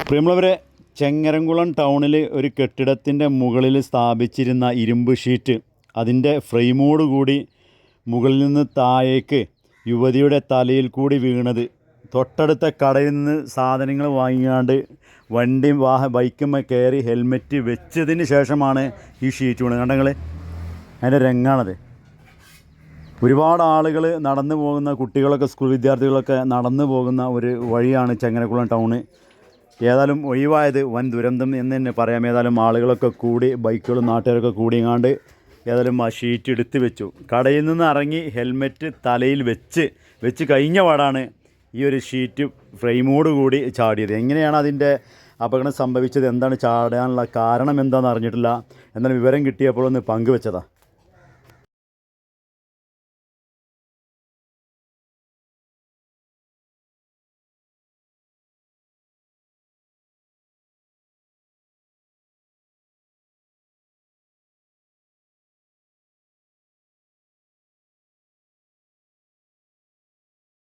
പ്രിയമുള്ളവരെ ചെങ്ങരംകുളം ടൗണിൽ ഒരു കെട്ടിടത്തിന്റെ മുകളിൽ സ്ഥാപിച്ചിരുന്ന ഇരുമ്പ് ഷീറ്റ് അതിന്റെ ഫ്രെയിമോട് കൂടി മുകളിൽ നിന്ന് താഴേക്ക് യുവതിയുടെ തലയിൽ കൂടി വീണത്. തൊട്ടടുത്ത കടയിൽ നിന്ന് സാധനങ്ങൾ വാങ്ങിക്കാണ്ട് വണ്ടി വാഹ ബൈക്കുമ്മ കയറി ഹെൽമെറ്റ് വെച്ചതിന് ശേഷമാണ് ഈ ഷീറ്റ് വീണത്. കണ്ടങ്ങൾ അതിന്റെ രംഗാണത്. ഒരുപാട് ആളുകൾ നടന്നു പോകുന്ന കുട്ടികളൊക്കെ സ്കൂൾ വിദ്യാർത്ഥികളൊക്കെ നടന്നു പോകുന്ന ഒരു വഴിയാണ് ചെങ്ങനക്കുളം ടൗണ്. ഏതായാലും ഒഴിവായത് വൻ ദുരന്തം എന്ന് തന്നെ പറയാം. ഏതായാലും ആളുകളൊക്കെ കൂടി ബൈക്കുകളും നാട്ടുകാരൊക്കെ കൂടിയങ്ങാണ്ട് ഏതായാലും ആ ഷീറ്റ് എടുത്ത് വെച്ചു. കടയിൽ നിന്ന് ഇറങ്ങി ഹെൽമെറ്റ് തലയിൽ വെച്ച് വെച്ച് കഴിഞ്ഞ പാടാണ് ഈ ഒരു ഷീറ്റ് ഫ്രെയിമോട് കൂടി ചാടിയത്. എങ്ങനെയാണ് അതിന്റെ അപകടം സംഭവിച്ചത്? എന്താണ് ചാടാനുള്ള കാരണം എന്താണെന്ന് അറിഞ്ഞിട്ടില്ല. എന്നാലും വിവരം കിട്ടിയപ്പോൾ ഒന്ന് പങ്കുവെച്ചതാണ്